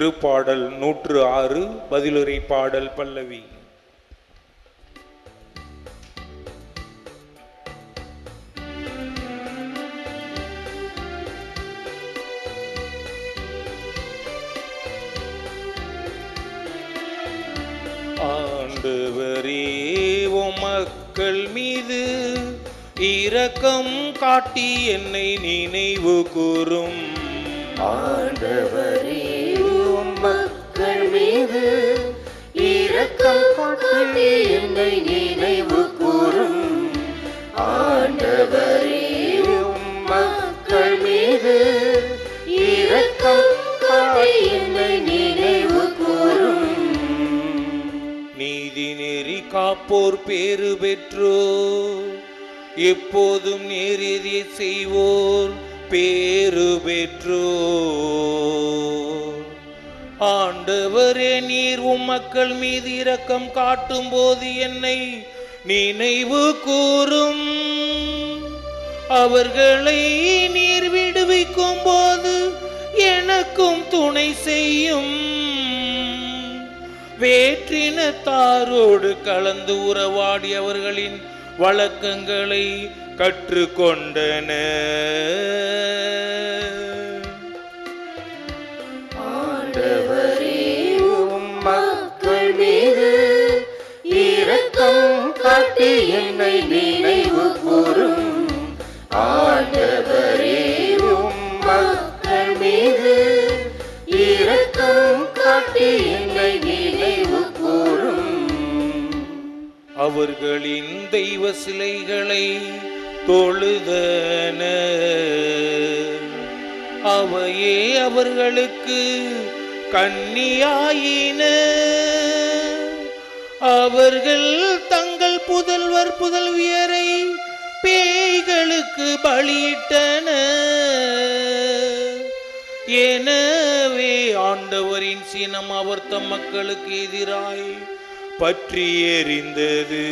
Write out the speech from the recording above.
திருப்பாடல் நூற்று ஆறு பதிலுரை பாடல் பல்லவி. ஆண்டவரே உம் மக்கள் மீது இரக்கம் காட்டி என்னை நினைவு கூறும். ஆண்டவரே மீது இரக்கம் கொண்டு என்னை நினைவு கூறும். ஆண்டவரே மக்கள் மீது இரக்கம் என்னை நினைவு கூறும். நீதி நெறி காப்போர் பேறு பெற்றோ. எப்போதும் நேரெறிய செய்வோர் பேறு பெற்றோ. ஆண்டவரே நீர் உம் மக்கள் மீது இரக்கம் காட்டும் போது என்னை நினைவு கூறும். அவர்களை நீர் விடுவிக்கும் போது எனக்கும் துணை செய்யும். வேற்றினத்தாரோடு கலந்து உறவாடி அவர்களின் வழக்கங்களை கற்றுக்கொண்டன காட்டி என்னை நினைவு கூறும். ஆண்டவரே மக்கள் மீது இரக்கம் காட்டி என்னை நினைவு கூறும். அவர்களின் தெய்வ சிலைகளை தொழுதன. அவையே அவர்களுக்கு கண்ணியாயின அவர்கள் தங்கள் புதல்வர் புதல்வியரை பேய்களுக்கு பலியிட்டன. எனவே ஆண்டவரின் சினம் அவர் தம் மக்களுக்கு எதிராய் பற்றி எறிந்தது